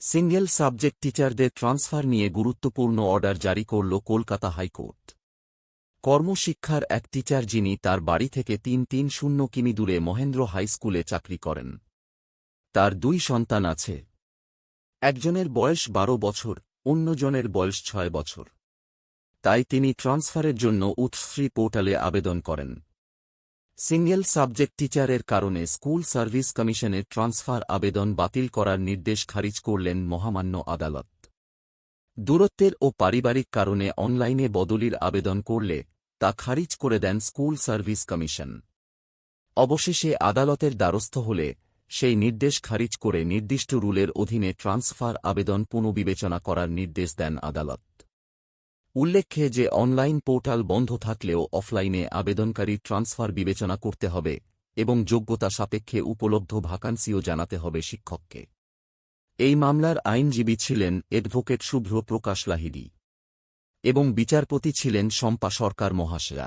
Single subject টিচারদের transfer নিয়ে গুরুত্বপূর্ণ অর্ডার জারি করল কলকাতা হাইকোর্ট। কর্মশিক্ষার এক টিচার যিনি তার বাড়ি থেকে তিন তিন শূন্য কিমি দূরে মহেন্দ্র হাই স্কুলে চাকরি করেন। তার দুই সন্তান আছে। একজনের বয়স বারো বছর, অন্যজনের বয়স ছয় বছর। তাই তিনি ট্রান্সফারের জন্য উৎশ্রী পোর্টালে আবেদন করেন। সিঙ্গেল সাবজেক্ট টিচারের কারণে স্কুল সার্ভিস কমিশনের ট্রান্সফার আবেদন বাতিল করার নির্দেশ খারিজ করলেন মহামান্য আদালত। দূরত্বের ও পারিবারিক কারণে অনলাইনে বদলির আবেদন করলে তা খারিজ করে দেন স্কুল সার্ভিস কমিশন। অবশেষে আদালতের দ্বারস্থ হলে সেই নির্দেশ খারিজ করে নির্দিষ্ট রুলের অধীনে ট্রান্সফার আবেদন পুনঃবিবেচনা করার নির্দেশ দেন আদালত। উল্লেখ্যে যে অনলাইন পোর্টাল বন্ধ থাকলেও অফলাইনে আবেদনকারী ট্রান্সফার বিবেচনা করতে হবে এবং যোগ্যতা সাপেক্ষে উপলব্ধ ভাকান্সিও জানাতে হবে শিক্ষককে। এই মামলার আইনজীবী ছিলেন অ্যাডভোকেট শুভ্র প্রকাশ লাহিদি এবং বিচারপতি ছিলেন শম্পা সরকার মহাশয়া।